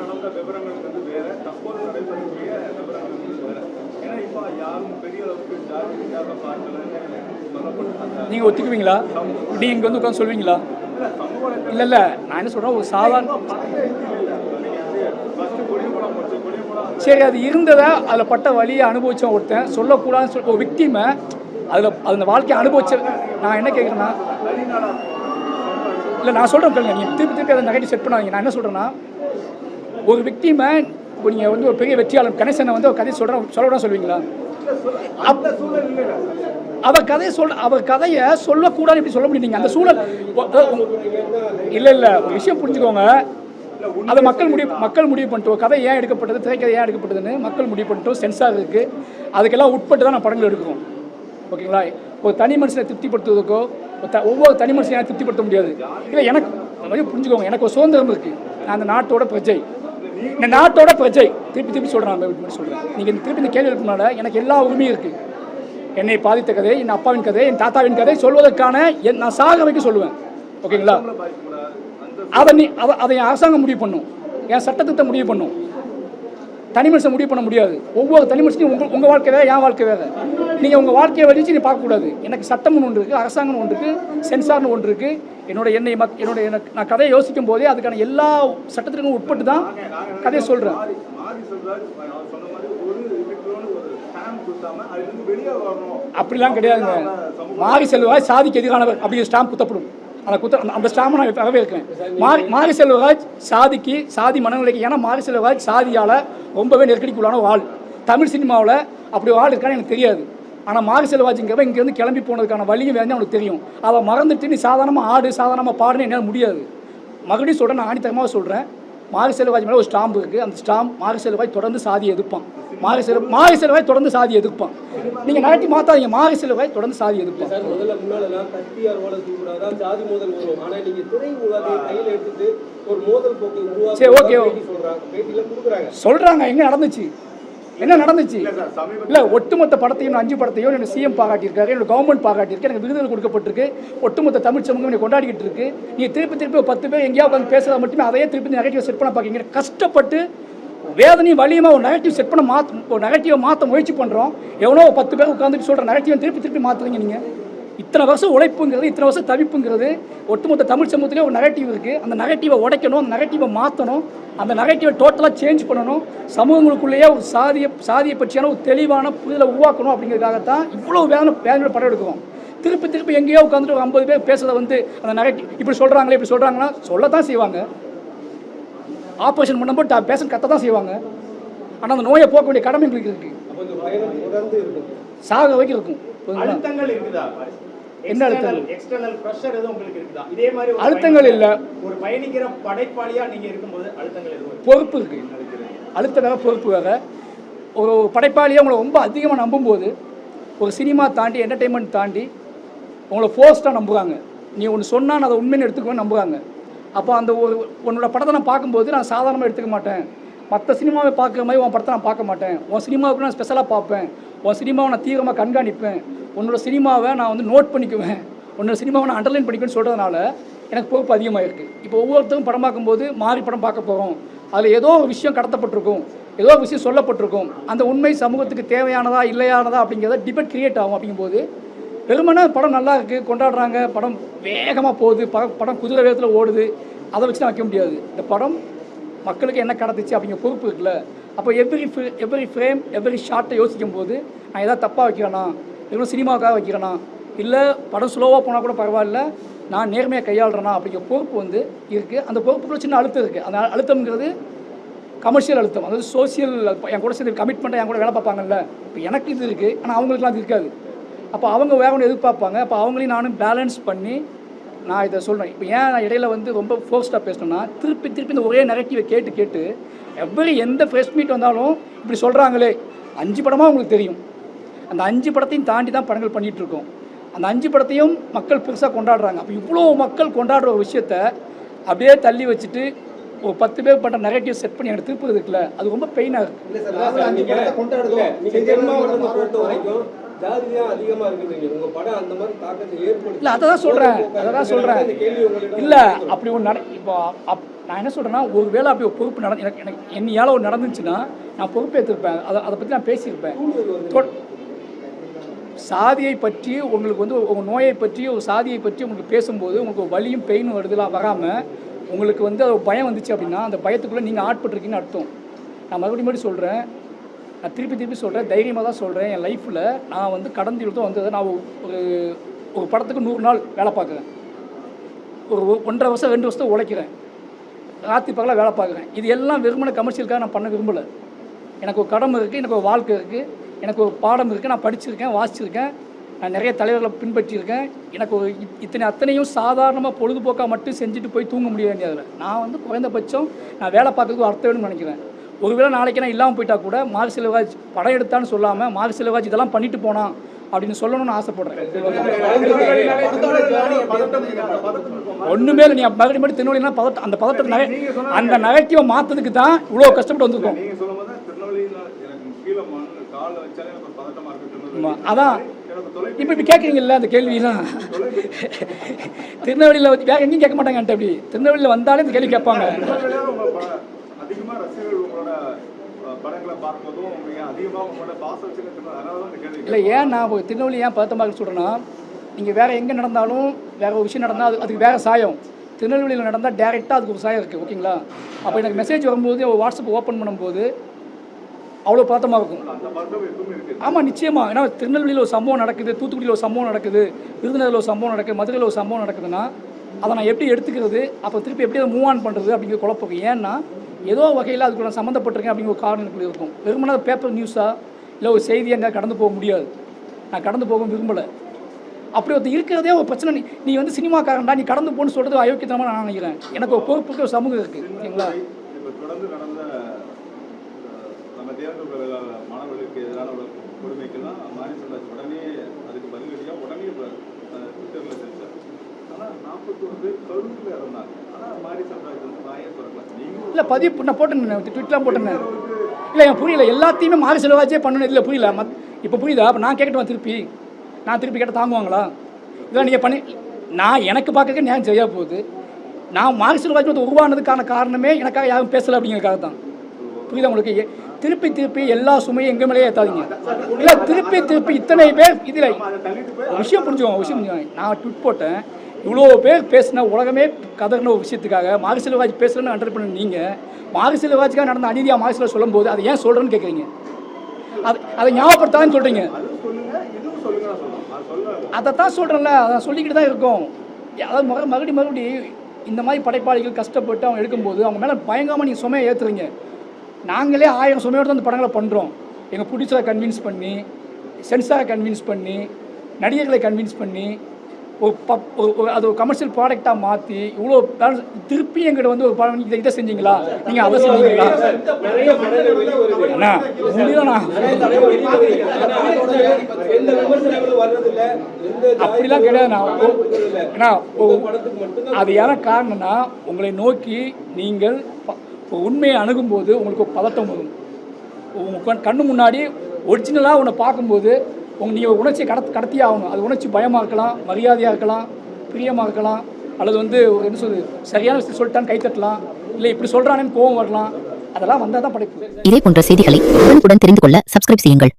நடந்த விவரங்கள் வந்து வேற தற்போது நடைபெறக்கூடிய விவரங்கள் வந்து வேற. ஏன்னா இப்போ யாரும் பெரிய அளவுக்கு வித்தியாச பார்க்கலன்னு நீங்கள் ஒத்துக்குவீங்களா? நீங்கள் இங்கே வந்து உட்காந்து சொல்வீங்களா இல்லை இல்லை நான் என்ன சொல்கிறேன் ஒரு சாதாரண சரி அது இருந்ததை? அதில் பட்ட வழியை அனுபவிச்சவன் ஒருத்தன். சொல்லக்கூடாதுன்னு சொல்லி ஒரு விக்டிமை அதில் அந்த வாழ்க்கையை அனுபவிச்ச நான் என்ன கேட்குறேன்னா இல்லை நான் சொல்கிறேன் நீங்கள் திருப்பி திருப்பி அதை நெகட்டிவ் செட் பண்ணாதீங்க. நான் என்ன சொல்கிறேன்னா ஒரு விக்டிமை இப்போ நீங்கள் வந்து ஒரு பெரிய வெற்றியாளர் கணேசனை வந்து ஒரு கதை சொல்கிற சொல்லக்கூடாது சொல்லுவீங்களா? அந்த சூழல் அவர் கதையை சொல் அவர் கதையை சொல்லக்கூடாது எப்படி சொல்ல முடியும் நீங்கள் அந்த சூழல் இல்லை இல்லை ஒரு விஷயம் புரிஞ்சுக்கோங்க. அதை மக்கள் முடிவு மக்கள் முடிவு பண்ணிட்டோம். கதை ஏன் எடுக்கப்பட்டது திரைக்கதை ஏன் எடுக்கப்பட்டதுன்னு மக்கள் முடிவு பண்ணிட்டோம். சென்சார் இருக்குது அதுக்கெல்லாம் உட்பட்டு தான் நான் படங்கள் எடுக்கிறோம் ஓகேங்களா? ஒரு தனி மனுஷனை திருப்திப்படுத்துவதற்கோ த- ஒவ்வொரு தனி மனுஷனையும் திருப்திப்படுத்த முடியாது. இல்லை எனக்கு புரிஞ்சுக்கோங்க. எனக்கு ஒரு சுதந்திரம் இருக்குது நான் அந்த நாட்டோட பிரஜை. இந்த நாட்டோட பிரஜை. திருப்பி திருப்பி சொல்கிறேன் சொல்கிறேன் நீங்கள் திருப்பி இந்த கேள்வி எழுப்பினால எனக்கு எல்லா உரிமையும் இருக்குது என்னை பாதித்த கதை என் அப்பாவின் கதை என் தாத்தாவின் கதை சொல்வதற்கான என் நான் சாக வரைக்கும் சொல்லுவேன். ஓகேங்களா? அதை நீ அதை அதை என் அரசாங்கம் முடிவு பண்ணும். என் சட்டத்திட்டம் முடிவு பண்ணும். தனி மனுஷன் முடிவு பண்ண முடியாது. ஒவ்வொரு தனி மனுஷனையும் உங்கள் உங்கள் வாழ்க்கை வேறு என் வாழ்க்கை வேறு. நீங்கள் உங்கள் வாழ்க்கையை வலிச்சு நீ பார்க்கக்கூடாது. எனக்கு சட்டம்னு ஒன்று இருக்குது அரசாங்கம்னு ஒன்று இருக்குது சென்சார்னு ஒன்று இருக்குது என்னோட என்னை மக் என்னோட எனக்கு நான் கதையை யோசிக்கும் போதே அதுக்கான எல்லா சட்டத்திற்கும் உட்பட்டு தான் கதையை சொல்கிறேன் மாறி மாறி அப்படிலாம் கிடையாதுங்க. மாரி செல்வராஜ் சாதிக்கு எதிரானவர் அப்படி ஸ்டாம்ப் குத்தப்படும். அந்த குத்த அந்த- ஸ்டாம்பை நான் வரவே இருக்கேன் மாரி மாரி செல்வராஜ் சாதிக்கு சாதி மனநிலைக்கு ஏன்னா மாரி செல்வராஜ் சாதியால் ரொம்பவே நெருக்கடிக்குள்ளான ஆள். தமிழ் சினிமாவில் அப்படி ஆள் இருக்கான்னு எனக்கு தெரியாது. ஆனால் மாரி செல்வராஜுங்கிறவன் இங்கேருந்து கிளம்பி போனதுக்கான வழியும் வேணும் அவனுக்கு தெரியும். அவன் மறந்துட்டு நீ சாதாரணமாக ஆடு சாதாரணமாக பாடுன்னு என்னால் முடியாது. மறுபடியும் சொல்கிறேன் நான் ஆணித்தரமாக சொல்கிறேன் மாரி செல்வராஜ் மேலே ஒரு ஸ்டாம்பு இருக்குது அந்த ஸ்டாம்ப் மாரி செல்வராஜ் தொடர்ந்து சாதியை எதிர்ப்பான். மாரி செல்வராஜ் தொடர்ந்து சாதி எதிர்ப்பான். நீங்கள் நகட்டி மாற்றாதீங்க செல்வராஜ் தொடர்ந்து சாதி எதிர்ப்பான். சார் கொடுக்குறாங்க. சொல்கிறாங்க எங்கே நடந்துச்சு? என்ன நடந்துச்சு? இல்லை ஒட்டுமொத்த படத்தையும் அஞ்சு படத்தையும் எனக்கு சிஎம் பாராட்டியிருக்காரு என்னோட கவர்மெண்ட் பாராட்டியிருக்கு எனக்கு விருதுகள் கொடுக்கப்பட்டிருக்கு. ஒட்டுமொத்த தமிழ் சமூகம் என்னை கொண்டாடிக்கிட்டு இருக்கு. நீ திருப்பி திருப்பி பத்து பேர் எங்கேயாவது உட்காந்து பேசுறத மட்டுமே அதையே திருப்பி நெகட்டிவ் செட் பண்ண பார்க்கீங்க கஷ்டப்பட்டு வேதனையும் வலியுமா ஒரு நெகட்டிவ் செட் பண்ண மாற்ற ஒரு நெகட்டிவை மாற்ற முயற்சி பண்ணுறோம் எவனோ ஒரு பத்து பேர் உட்காந்துட்டு சொல்கிற நெகட்டிவை திருப்பி திருப்பி மாற்றுறீங்க நீங்கள் இத்தனை வருஷம் உழைப்புங்கிறது இத்தனை வருஷம் தவிப்புங்கிறது ஒட்டுமொத்த தமிழ் சமூகத்திலே ஒரு நெகட்டிவ் இருக்குது அந்த நெகட்டிவை உடைக்கணும் அந்த நெகட்டிவை மாற்றணும் அந்த நெகட்டிவை டோட்டலாக சேஞ்ச் பண்ணணும். சமூகங்களுக்குள்ளேயே ஒரு சாதிய சாதியை பற்றியான ஒரு தெளிவான புரிதலை உருவாக்கணும் அப்படிங்கிறதுக்காகத்தான் இவ்வளோ வேதனை வேதனை படம் எடுக்கிறோம். திருப்பி திருப்பி எங்கேயோ உட்காந்துட்டு ஒரு ஐம்பது பேர் பேசுறத வந்து அந்த நெகட்டிவ் இப்படி சொல்கிறாங்களே இப்படி சொல்கிறாங்கன்னா சொல்லத்தான் செய்வாங்க. ஆப்ரேஷன் பண்ணும்போது பேஷண்ட் கத்த தான் செய்வாங்க. ஆனால் அந்த நோயை போக்க வேண்டிய கடமை எங்களுக்கு இருக்குது சாக வரைக்கும் இருக்கும்? அழுத்தங்கள் இருக்குதா? என்ன அழுத்தங்கள்? எக்ஸ்டர்னல் ப்ரெஷர் எதுவும் உங்களுக்கு இருக்குதா? இதே மாதிரி அழுத்தங்கள் இல்லை. ஒரு பயணிக்கிற படைப்பாளியா நீங்க இருக்கும்போது அழுத்தங்கள் எதுவும் பொறுப்பு இருக்கு. அழுத்த வேற பொறுப்பு வேற ஒரு படைப்பாளியை உங்களை ரொம்ப அதிகமாக நம்பும்போது ஒரு சினிமா தாண்டி என்டர்டெயின்மெண்ட் தாண்டி உங்களை ஃபோர்ஸ்டாக நம்புகிறாங்க நீ ஒன்று சொன்னால் அதை உண்மைன்னு எடுத்துக்குவேன் நம்புகிறாங்க அப்போ அந்த ஒரு உன்னோட படத்தை நான் பார்க்கும்போது நான் சாதாரணமாக எடுத்துக்க மாட்டேன். மற்ற சினிமாவை பார்க்குற மாதிரி உன் படத்தை நான் பார்க்க மாட்டேன். உன் சினிமாவுக்கு நான் ஸ்பெஷலாக பார்ப்பேன். உன் சினிமாவை நான் தீவிரமாக கண்காணிப்பேன். உன்னோட சினிமாவை நான் வந்து நோட் பண்ணிக்குவேன். உன்னோட சினிமாவை நான் அண்டர்லைன் பண்ணிக்குவேன்னு சொல்கிறதுனால எனக்கு பொறுப்பு அதிகமாக இருக்குது இப்போ ஒவ்வொருத்தரும் படம் பார்க்கும்போது மாறி படம் பார்க்க போகிறோம் அதில் ஏதோ ஒரு விஷயம் கடத்தப்பட்டிருக்கும். ஏதோ ஒரு விஷயம் சொல்லப்பட்டிருக்கும். அந்த உண்மை சமூகத்துக்கு தேவையானதா இல்லையானதா அப்படிங்கிறத டிபேட் கிரியேட் ஆகும். அப்படிங்கும்போது வெறுமனே படம் நல்லா இருக்குது கொண்டாடுறாங்க படம் வேகமாக போகுது படம் படம் குதிரை வேகத்தில் ஓடுது அதை வச்சு நான் வைக்க முடியாது. இந்த படம் மக்களுக்கு என்ன கடந்துச்சு அப்படிங்கிற பொறுப்பு இருக்குல்ல. அப்போ எவ்ரி எவ்ரி ஃப்ரேம் எவ்ரி ஷார்ட்டை யோசிக்கும் போது நான் எதாவது தப்பாக வைக்கிறேனா? வெறும் சினிமாவுக்காக வைக்கிறேனா? இல்லை படம் ஸ்லோவாக போனால் கூட பரவாயில்ல நான் நேர்மையாக கையாளுறேனா? அப்படிங்கிற பொறுப்பு வந்து இருக்குது அந்த பொறுப்புக்குள்ள சின்ன அழுத்தம் இருக்குது அந்த அழுத்தம்ங்கிறது கமர்ஷியல் அழுத்தம். அதாவது சோசியல் என் கூட சேர்ந்து கமிட்மெண்ட்டாக என் கூட வேலை பார்ப்பாங்கல்ல. இப்போ எனக்கு இது இருக்குது ஆனால் அவங்களுக்குலாம் அது இருக்காது. அப்போ அவங்க வேற ஒன்று எதிர்பார்ப்பாங்க. அப்போ அவங்களையும் நானும் பேலன்ஸ் பண்ணி நான் இதை சொல்கிறேன் இப்போ ஏன் நான் இடையில வந்து ரொம்ப ஃபோர்ஸ்டாக பேசணும்னா திருப்பி திருப்பி இந்த ஒரே நெகட்டிவை கேட்டு கேட்டு எவ்வளோ எந்த ப்ரெஸ் மீட் வந்தாலும் இப்படி சொல்கிறாங்களே அஞ்சு படமாக உங்களுக்கு தெரியும். அந்த அஞ்சு படத்தையும் தாண்டி தான் படங்கள் பண்ணிகிட்டு இருக்கோம். அந்த அஞ்சு படத்தையும் மக்கள் பெருசாக கொண்டாடுறாங்க. அப்போ இவ்வளோ மக்கள் கொண்டாடுற ஒரு விஷயத்த அப்படியே தள்ளி வச்சுட்டு ஒரு பத்து பேர் பண்ணுற நெகட்டிவ் செட் பண்ணி எனக்கு இருக்குல்ல அது ரொம்ப பெயினாக இருக்குது இல்ல அதை தான் சொல்கிறேன் அதை தான் சொல்கிறேன் இல்லை அப்படி ஒன்று நட இப்போ அப் நான் என்ன சொல்கிறேன்னா ஒரு வேளை அப்படி ஒரு பொறுப்பு நடந்து எனக்கு எனக்கு என்னையால் ஒரு நடந்துச்சுன்னா நான் பொறுப்பேற்றிருப்பேன் அதை அதை பற்றி நான் பேசியிருப்பேன். சாதியை பற்றி உங்களுக்கு வந்து உங்கள் நோயை பற்றி ஒரு சாதியை பற்றி உங்களுக்கு பேசும்போது உங்களுக்கு வலியும் பெயினும் வருதுலாம் வராமல் உங்களுக்கு வந்து ஒரு பயம் வந்துச்சு அப்படின்னா அந்த பயத்துக்குள்ளே நீங்கள் ஆட்பட்டிருக்கீங்கன்னு அர்த்தம். நான் மறுபடியும் மறுபடியும் சொல்கிறேன் நான் திருப்பி திருப்பி சொல்கிறேன் தைரியமாக தான் சொல்கிறேன் என் லைஃப்பில் நான் வந்து கடந்து இழுத்து வந்தது நான் ஒரு ஒரு- படத்துக்கு நூறு நாள் வேலை பார்க்குறேன். ஒரு ஒன்றரை வருஷம் ரெண்டு வருஷத்தை உழைக்கிறேன். ராத்திரி பகலாக வேலை பார்க்குறேன். இது எல்லாம் வெறுமனை கமர்ஷியலுக்காக நான் பண்ண விரும்பலை. எனக்கு ஒரு கடமை இருக்குது எனக்கு ஒரு வாழ்க்கை இருக்குது எனக்கு ஒரு பாடம் இருக்குது நான் படிச்சிருக்கேன் வாசிச்சிருக்கேன் நான் நிறைய தலைவர்களை பின்பற்றியிருக்கேன். எனக்கு ஒரு இத்தனை அத்தனையும் சாதாரணமாக பொழுதுபோக்காக மட்டும் செஞ்சுட்டு போய் தூங்க முடிய வேண்டியதில்லை. நான் வந்து குறைந்தபட்சம் நான் வேலை பார்க்கறதுக்கு அர்த்தம் வேணும்னு நினைக்கிறேன். ஒருவேளை நாளைக்கு நான் இல்லாமல் போயிட்டா கூட மாரி செல்வராஜ் படம் எடுத்தான்னு சொல்லாமல் மாரி செல்வராஜ் இதெல்லாம் பண்ணிட்டு போனான் அப்படின்னு சொல்லணும்னு ஆசைப்படுறேன். ஒன்றுமே இல்லை நீ மறுபடி மட்டும் திருநெல்வேலினா பதட்டம் அந்த பதட்டத்தை நகை அந்த நகைச்சுவை மாற்றதுக்கு தான் இவ்வளோ கஷ்டப்பட்டு வந்திருக்கோம். ஆமா, அதான். இப்போ இப்படி கேட்குறீங்கல்ல அந்த கேள்வியெல்லாம்? திருநெல்வேலியில் வந்து வேற எங்கேயும் கேட்க மாட்டாங்க அப்படி. திருநெல்வேலியில் வந்தாலே இந்த கேள்வி கேட்பாங்க. இல்லை ஏன் நான் திருநெல்வேலி ஏன் பதட்டமாக சொல்கிறேன்னா நீங்கள் வேறு எங்கே நடந்தாலும் வேறு ஒரு விஷயம் நடந்தால் அது அதுக்கு வேறு சாயம். திருநெல்வேலியில் நடந்தால் டேரெக்டாக அதுக்கு ஒரு சாயம் இருக்குது ஓகேங்களா அப்போ எனக்கு மெசேஜ் வரும்போது வாட்ஸ்அப் ஓப்பன் பண்ணும்போது அவ்வளோ பதட்டமாக இருக்கும். ஆமாம் நிச்சயமாக ஏன்னா திருநெல்வேலியில் ஒரு சம்பவம் நடக்குது தூத்துக்குடியில் ஒரு சம்பவம் நடக்குது விருதுநகரில் ஒரு சம்பவம் நடக்குது மதுரையில் ஒரு சம்பவம் நடக்குதுன்னா அதை நான் எப்படி எடுத்துக்கிறது அப்போ திருப்பி எப்படி அதை மூவ் ஆன் பண்ணுறது அப்படிங்கிற குழப்பம் ஏன்னா ஏதோ வகையில் அதுக்கு நான் சம்மந்தப்பட்டிருக்கேன் அப்படிங்கிற ஒரு காரணம் எனக்கு இருக்கும். வெறுமனே பேப்பர் நியூஸாக இல்லை ஒரு செய்தி அங்கே கடந்து போக முடியாது. நான் கடந்து போக விரும்பலை. அப்படி ஒருத்தர் இருக்கிறதே ஒரு பிரச்சனை. நீ நீ வந்து சினிமாக்காரன்டா நீ கடந்து போன்னு சொல்கிறது அயோக்கியத்தனமாக நான் நினைக்கிறேன். எனக்கு ஒரு பொறுப்புக்கு ஒரு சமூகம் இருக்குது ஓகேங்களா மாணவர்களுக்கு எதிரான ஒரு கொடுமைக்கெல்லாம் மாரி சொல்லாச்சு உடனே அதுக்கு பதிலடியா உடனே இப்ப, அஹ், ட்விட்டர்ல செஞ்சார் நாற்பத்தோரு பேர் கரூர்ல இறந்தாங்க. இல்லை பதிவு நான் போட்டேன் ட்விட்டர்லாம் போட்டேன் இல்லை எனக்கு புரியல. எல்லாத்தையுமே மாறி செலவாச்சே பண்ணணும். இல்லை புரியல. மத் இப்போ புரியுதா? அப்போ நான் கேட்கட்டுமா திருப்பி. நான் திருப்பி கேட்டால் தாங்குவாங்களா? இதெல்லாம் நீங்கள் பண்ணி நான் எனக்கு பார்க்க நேரம் சரியாக போகுது. நான் மாறி செலவாச்சு வந்து உருவானதுக்கான காரணமே எனக்காக யாரும் பேசலை அப்படிங்கிறதுக்காக தான். புரியுதா உங்களுக்கு? திருப்பி திருப்பி எல்லா சுமையும் எங்கள் மேலேயே ஏற்றாதீங்க இல்லை திருப்பி திருப்பி இத்தனை பேர் இதில் விஷயம் புரிஞ்சுக்கோங்க விஷயம் புரிஞ்சுக்கோங்க. நான் ட்விட் போட்டேன். இவ்வளோ பேர் பேசின உலகமே கதறின ஒரு விஷயத்துக்காக மாரி செல்வராஜ் பேசுகிறேன்னு அண்டர் பண்ண நீங்கள் மாரி செல்வராஜுக்காக நடந்த அநீதியாக மாரி சொல்லும்போது அதை ஏன் சொல்கிறேன்னு கேட்குறீங்க அது அதை ஞாபகப்படுத்தான்னு சொல்கிறீங்க அதைத்தான் அதை தான் சொல்கிறேன்ல அதை சொல்லிக்கிட்டு தான் இருக்கோம். அதாவது மறு மறுபடி மறுபடி இந்த மாதிரி படைப்பாளிகள் கஷ்டப்பட்டு அவங்க எடுக்கும்போது அவங்க மேலே பயங்கரமாக நீங்கள் சுமையை ஏற்றுறீங்க நாங்களே ஆயிரம் சுமையோடு தான் அந்த படங்களை பண்ணுறோம் எங்கள் ப்ரொடியூசரை கன்வின்ஸ் பண்ணி சென்சாரை கன்வின்ஸ் பண்ணி நடிகர்களை கன்வின்ஸ் பண்ணி அது ஒரு கமர்ஷியல் ப்ராடக்டாக மாற்றி இவ்வளோ திருப்பி எங்கிட்ட வந்து ஒரு படம் இதை இதை செஞ்சீங்களா? நீங்கள் அதை செஞ்சீங்களா? அண்ணா அப்படிலாம் கிடையாது அது ஏன்னா காரணம்னா உங்களை நோக்கி நீங்கள் உண்மையை அணுகும்போது உங்களுக்கு பதட்டம் வரும். உங்கள் கண்ணு முன்னாடி ஒரிஜினலாக உன்னை பார்க்கும்போது உங்க நீங்கள் உணர்ச்சியை கடத் கடத்தியே ஆகணும் அது உணர்ச்சி பயமாக இருக்கலாம் மரியாதையாக இருக்கலாம் பிரியமாக இருக்கலாம் அல்லது வந்து ஒரு என்ன சொல்றது சரியான விஷயத்தை சொல்லிட்டான்னு கை தட்டலாம் இல்லை இப்படி சொல்கிறானேன்னு கோவம் வரலாம் அதெல்லாம் வந்தால் தான் படைப்பு. இதே போன்ற செய்திகளை உடனுக்குடன் தெரிந்து கொள்ள சப்ஸ்கிரைப் செய்யுங்கள்.